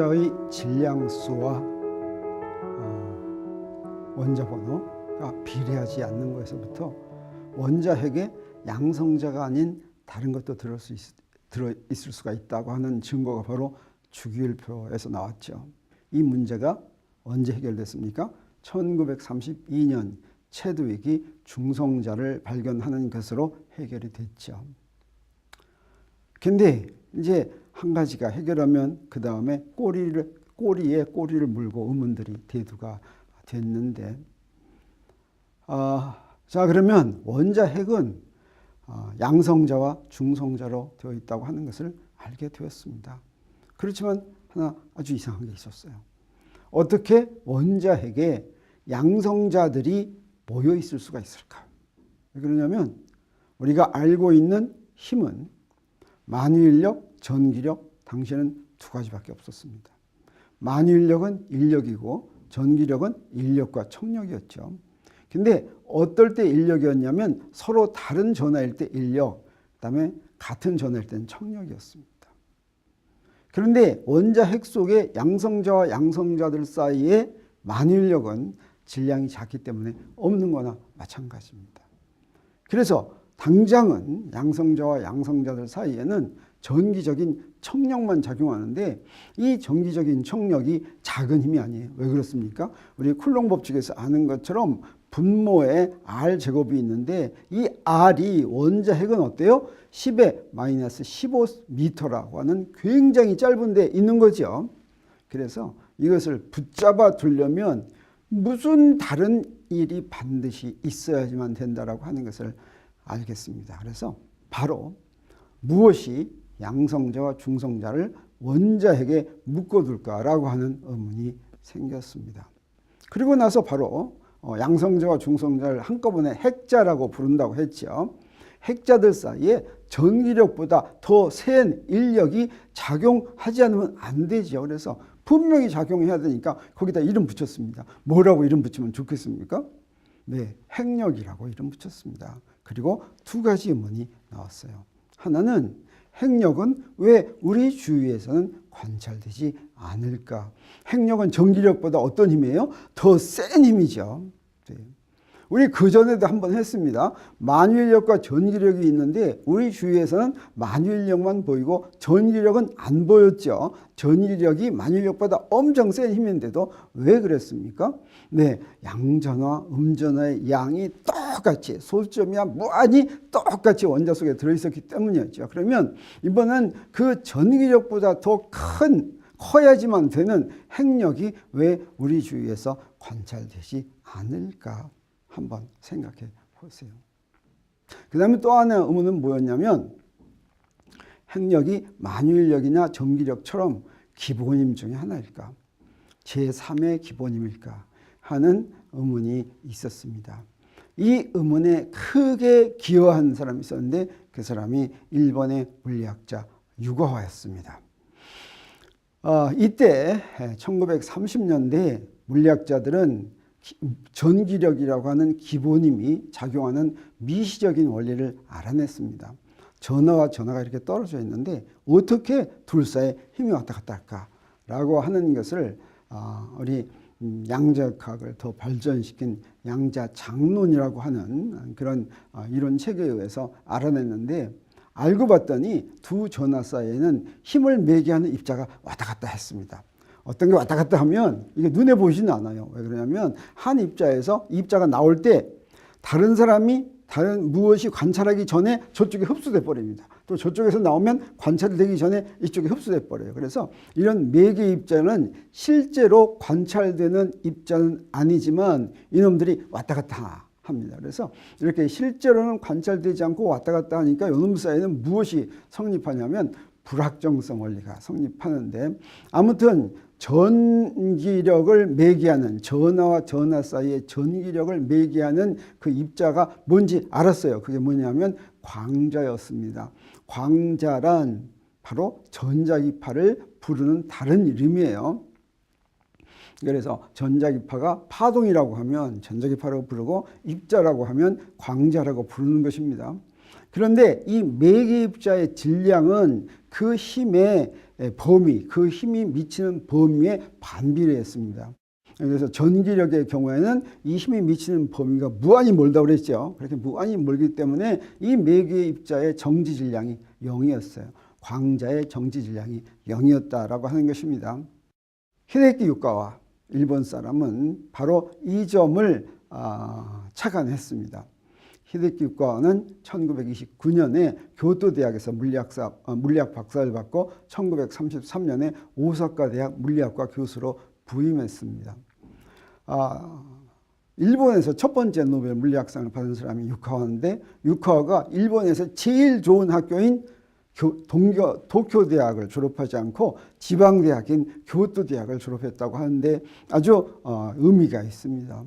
양성자의 질량수와 어, 원자 번호가 비례하지 않는 것에서부터 원자핵에 양성자가 아닌 다른 것도 들을 수 있, 들어 있을 수가 있다고 하는 증거가 바로 주기율표에서 나왔죠. 이 문제가 언제 해결됐습니까? 1932년 체드윅이 중성자를 발견하는 것으로 해결이 됐죠. 근데 이제 한 가지가 해결하면 그 다음에 꼬리를 꼬리에 꼬리를 물고 의문들이 대두가 됐는데, 아, 자 그러면 원자 핵은 아, 양성자와 중성자로 되어 있다고 하는 것을 알게 되었습니다. 그렇지만 하나 아주 이상한 게 있었어요. 어떻게 원자 핵에 양성자들이 모여 있을 수가 있을까? 왜 그러냐면 우리가 알고 있는 힘은 만유인력, 전기력, 당시에는 두 가지밖에 없었습니다. 만유인력은 인력이고 전기력은 인력과 청력이었죠. 근데 어떨 때 인력이었냐면 서로 다른 전화일 때 인력, 그다음에 같은 전화일 때는 청력이었습니다. 그런데 원자 핵 속에 양성자와 양성자들 사이에 만유인력은 질량이 작기 때문에 없는 거나 마찬가지입니다. 그래서 당장은 양성자와 양성자들 사이에는 전기적인 청력만 작용하는데 이 전기적인 청력이 작은 힘이 아니에요. 왜 그렇습니까? 우리 쿨롱 법칙에서 아는 것처럼 분모에 R 제곱이 있는데 이 R이 원자 핵은 어때요? 10의 마이너스 15m라고 하는 굉장히 짧은 데 있는 거죠. 그래서 이것을 붙잡아 두려면 무슨 다른 일이 반드시 있어야지만 된다라고 하는 것을 알겠습니다. 그래서 바로 무엇이 양성자와 중성자를 원자핵에 묶어둘까라고 하는 의문이 생겼습니다. 그리고 나서 바로 어, 양성자와 중성자를 한꺼번에 핵자라고 부른다고 했죠. 핵자들 사이에 전기력보다 더 센 인력이 작용하지 않으면 안 되죠. 그래서 분명히 작용해야 되니까 거기다 이름 붙였습니다. 뭐라고 이름 붙이면 좋겠습니까? 네, 핵력이라고 이름 붙였습니다. 그리고 두 가지 의문이 나왔어요. 하나는 핵력은 왜 우리 주위에서는 관찰되지 않을까? 핵력은 전기력보다 어떤 힘이에요? 더 센 힘이죠. 네. 우리 그 전에도 한번 했습니다. 만유인력과 전기력이 있는데 우리 주위에서는 만유인력만 보이고 전기력은 안 보였죠. 전기력이 만유인력보다 엄청 센 힘인데도 왜 그랬습니까? 네, 양전화, 음전화의 양이 똑같이 소점이야 무한히 똑같이 원자 속에 들어있었기 때문이었죠. 그러면 이번엔 그 전기력보다 더 큰 커야지만 되는 핵력이 왜 우리 주위에서 관찰되지 않을까? 한번 생각해 보세요. 그 다음에 또 하나의 의문은 뭐였냐면 핵력이 만유인력이나 전기력처럼 기본임 중에 하나일까? 제3의 기본임일까? 하는 의문이 있었습니다. 이 의문에 크게 기여한 사람이 있었는데 그 사람이 일본의 물리학자 유거화였습니다. 어, 이때 1930년대 물리학자들은 전기력이라고 하는 기본임이 작용하는 미시적인 원리를 알아냈습니다. 전화와 전화가 이렇게 떨어져 있는데 어떻게 둘 사이에 힘이 왔다 갔다 할까라고 하는 것을 우리 양자학을 더 발전시킨 양자장론이라고 하는 그런 이론 체계에 의해서 알아냈는데 알고 봤더니 두 전화 사이에는 힘을 매개하는 입자가 왔다 갔다 했습니다. 어떤 게 왔다 갔다 하면 이게 눈에 보이지는 않아요. 왜 그러냐면 한 입자에서 입자가 나올 때 다른 사람이 다른 무엇이 관찰하기 전에 저쪽에 흡수돼 버립니다. 또 저쪽에서 나오면 관찰되기 전에 이쪽에 흡수돼 버려요. 그래서 이런 매개 입자는 실제로 관찰되는 입자는 아니지만 이놈들이 왔다 갔다 합니다. 그래서 이렇게 실제로는 관찰되지 않고 왔다 갔다 하니까 이놈 사이에는 무엇이 성립하냐면 불확정성 원리가 성립하는데 아무튼 전기력을 매개하는 전화와 전화 사이의 전기력을 매개하는 그 입자가 뭔지 알았어요. 그게 뭐냐면 광자였습니다. 광자란 바로 전자기파를 부르는 다른 이름이에요. 그래서 전자기파가 파동이라고 하면 전자기파라고 부르고 입자라고 하면 광자라고 부르는 것입니다. 그런데 이 매개입자의 질량은 그 힘의 범위, 그 힘이 미치는 범위에 반비례했습니다. 그래서 전기력의 경우에는 이 힘이 미치는 범위가 무한히 멀다고 그랬죠. 그렇게 무한히 멀기 때문에 이 매개의 입자의 정지 질량이 0이었어요. 광자의 정지 질량이 0이었다라고 하는 것입니다. 히데키 유카와 일본 사람은 바로 이 점을 아, 착안했습니다. 히데키 유카와는 1929년에 교토 대학에서 물리학사 어, 물리학 박사를 받고 1933년에 오사카 대학 물리학과 교수로 부임했습니다. 아, 일본에서 첫 번째 노벨 물리학상을 받은 사람이 유카와인데 유카와가 일본에서 제일 좋은 학교인 교, 동교, 도쿄 대학을 졸업하지 않고 지방 대학인 교토 대학을 졸업했다고 하는데 아주 어, 의미가 있습니다.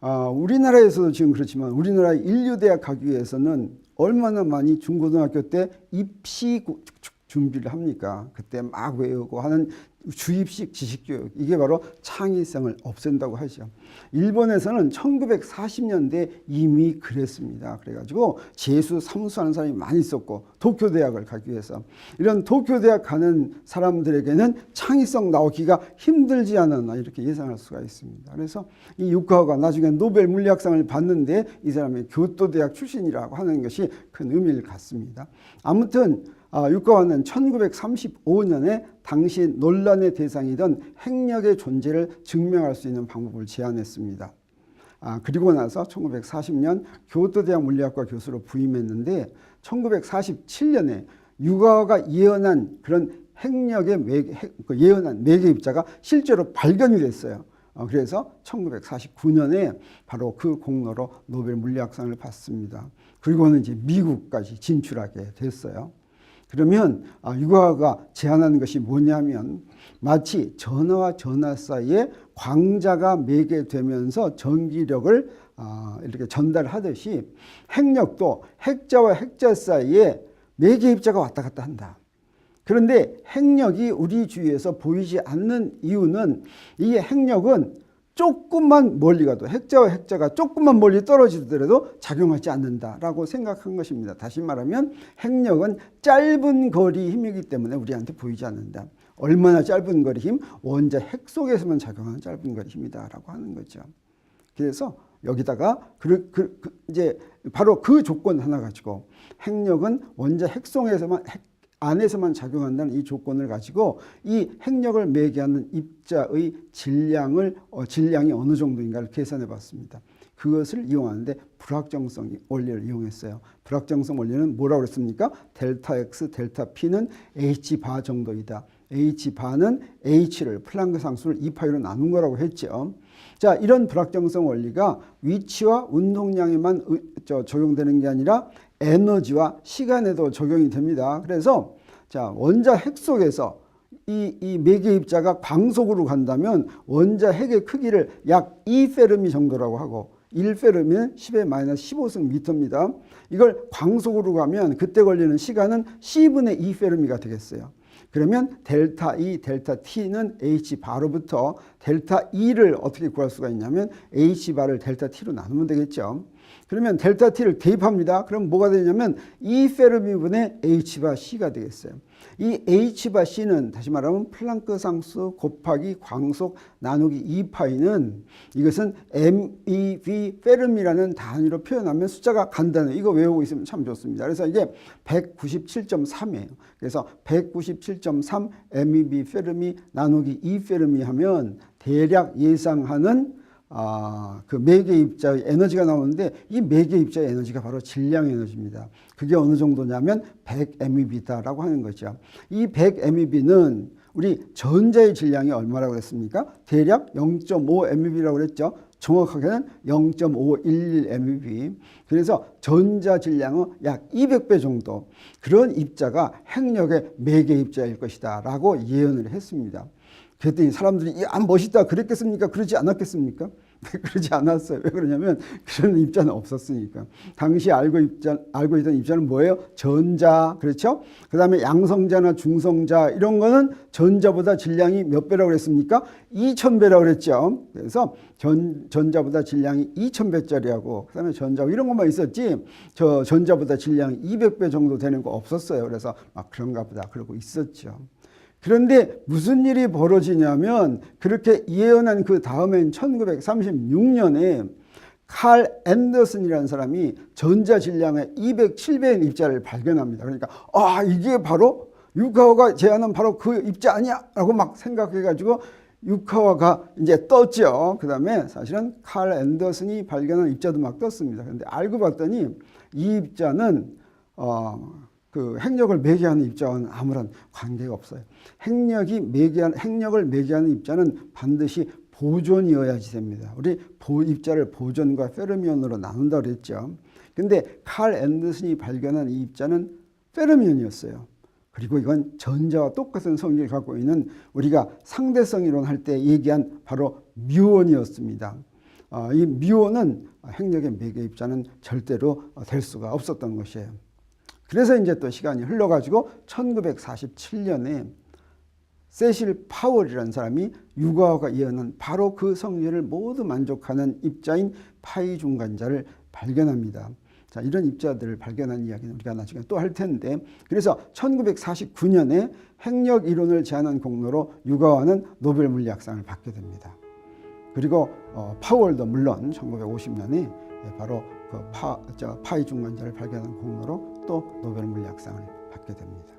아, 우리나라에서도 지금 그렇지만 우리나라 인류대학 가기 위해서는 얼마나 많이 중고등학교 때 입시 구- 준비를 합니까? 그때 막 외우고 하는 주입식 지식교육 이게 바로 창의성을 없앤다고 하죠. 일본에서는 1940년대 이미 그랬습니다. 그래가지고 재수, 삼수하는 사람이 많이 있었고 도쿄 대학을 가기 위해서 이런 도쿄 대학 가는 사람들에게는 창의성 나오기가 힘들지 않았나 이렇게 예상할 수가 있습니다. 그래서 이 유카와가 나중에 노벨 물리학상을 받는데 이 사람이 교토 대학 출신이라고 하는 것이 큰 의미를 갖습니다. 아무튼 아, 유가와는 1935년에 당시 논란의 대상이던 핵력의 존재를 증명할 수 있는 방법을 제안했습니다. 아, 그리고 나서 1940년 교토대학 물리학과 교수로 부임했는데 1947년에 유가와가 예언한 그런 핵력의 매개, 핵, 그 예언한 매개 입자가 실제로 발견이 됐어요. 어, 그래서 1949년에 바로 그 공로로 노벨 물리학상을 받습니다. 그리고는 이제 미국까지 진출하게 됐어요. 그러면 아, 유가가 제안하는 것이 뭐냐면 마치 전하와 전하 사이에 광자가 매개되면서 전기력을 아, 이렇게 전달하듯이 핵력도 핵자와 핵자 사이에 매개 입자가 왔다 갔다 한다. 그런데 핵력이 우리 주위에서 보이지 않는 이유는 이 핵력은 조금만 멀리 가도 핵자와 핵자가 조금만 멀리 떨어지더라도 작용하지 않는다라고 생각한 것입니다. 다시 말하면 핵력은 짧은 거리 힘이기 때문에 우리한테 보이지 않는다. 얼마나 짧은 거리 힘? 원자 핵 속에서만 작용하는 짧은 거리 힘이다라고 하는 거죠. 그래서 여기다가 그, 그, 그 이제 바로 그 조건 하나 가지고 핵력은 원자 핵 속에서만 핵 안에서만 작용한다는 이 조건을 가지고 이 핵력을 매개하는 입자의 질량을 어, 질량이 어느 정도인가를 계산해 봤습니다. 그것을 이용하는데 불확정성 원리를 이용했어요. 불확정성 원리는 뭐라고 그랬습니까? 델타 x, 델타 p는 h 바 정도이다. h 바는 h를 플랑크 상수를 2파이로 나눈 거라고 했죠. 자, 이런 불확정성 원리가 위치와 운동량에만 의- 저, 적용되는 게 아니라 에너지와 시간에도 적용이 됩니다. 그래서 자, 원자 핵 속에서 이, 이 매개 입자가 광속으로 간다면 원자 핵의 크기를 약 2페르미 정도라고 하고 1페르미는 10의 마이너스 15승 미터입니다. 이걸 광속으로 가면 그때 걸리는 시간은 10분의 2페르미가 되겠어요. 그러면 델타 E, 델타 T는 H 바로부터 델타 E를 어떻게 구할 수가 있냐면 H 바를 델타 T로 나누면 되겠죠. 그러면 델타 T를 대입합니다. 그럼 뭐가 되냐면 E 페르미분의 H 바 C가 되겠어요. 이 H 바 C는 다시 말하면 플랑크 상수 곱하기 광속 나누기 2파이는 이것은 MeV 페르미라는 단위로 표현하면 숫자가 간단해요. 이거 외우고 있으면 참 좋습니다. 그래서 이게 197.3이에요. 그래서 197.3 MeV 페르미 나누기 2 페르미 하면 대략 예상하는 아, 그 매개 입자의 에너지가 나오는데 이 매개 입자의 에너지가 바로 질량 에너지입니다. 그게 어느 정도냐면 100MeV다라고 하는 거죠. 이 100MeV는 우리 전자의 질량이 얼마라고 그랬습니까? 대략 0.5MeV라고 그랬죠. 정확하게는 0.511MeV. 그래서 전자 질량은 약 200배 정도 그런 입자가 핵력의 매개 입자일 것이다라고 예언을 했습니다. 그랬더니 사람들이 야 멋있다 그랬겠습니까? 그러지 않았겠습니까? 그러지 않았어요. 왜 그러냐면 그런 입자는 없었으니까. 당시 알고 입자 알고 있던 입자는 뭐예요? 전자 그렇죠? 그다음에 양성자나 중성자 이런 거는 전자보다 질량이 몇 배라고 그랬습니까? 2,000배라고 그랬죠. 그래서 전 전자보다 질량이 2,000배짜리하고 그다음에 전자 이런 것만 있었지 저 전자보다 질량이 200배 정도 되는 거 없었어요. 그래서 막 그런가 보다 그러고 있었죠. 그런데 무슨 일이 벌어지냐면 그렇게 예언한 그 다음엔 1936년에 칼 앤더슨이라는 사람이 전자 질량의 207배인 입자를 발견합니다. 그러니까 아 이게 바로 유카와가 제안한 바로 그 입자 아니야 라고 막 생각해가지고 유카와가 이제 떴죠. 그 다음에 사실은 칼 앤더슨이 발견한 입자도 막 떴습니다. 그런데 알고 봤더니 이 입자는 어, 그 핵력을 매개하는 입자와는 아무런 관계가 없어요. 핵력이 매개한 핵력을 매개하는 입자는 반드시 보존이어야지 됩니다. 우리 보, 입자를 보존과 페르미온으로 나눈다 그랬죠. 근데 칼 앤더슨이 발견한 이 입자는 페르미온이었어요. 그리고 이건 전자와 똑같은 성질을 갖고 있는 우리가 상대성 이론 할 때 얘기한 바로 뮤온이었습니다. 어, 이 뮤온은 핵력의 매개 입자는 절대로 될 수가 없었던 것이에요. 그래서 이제 또 시간이 흘러가지고 1947년에 세실 파월이라는 사람이 유가와가 예언한 바로 그 성질을 모두 만족하는 입자인 파이 중간자를 발견합니다. 자, 이런 입자들을 발견한 이야기는 우리가 나중에 또 할 텐데, 그래서 1949년에 핵력 이론을 제안한 공로로 유가와는 노벨 물리학상을 받게 됩니다. 그리고 어, 파월도 물론 1950년에 바로 그 파, 저, 파이 중간자를 발견한 공로로 또 노벨 물리학상을 받게 됩니다.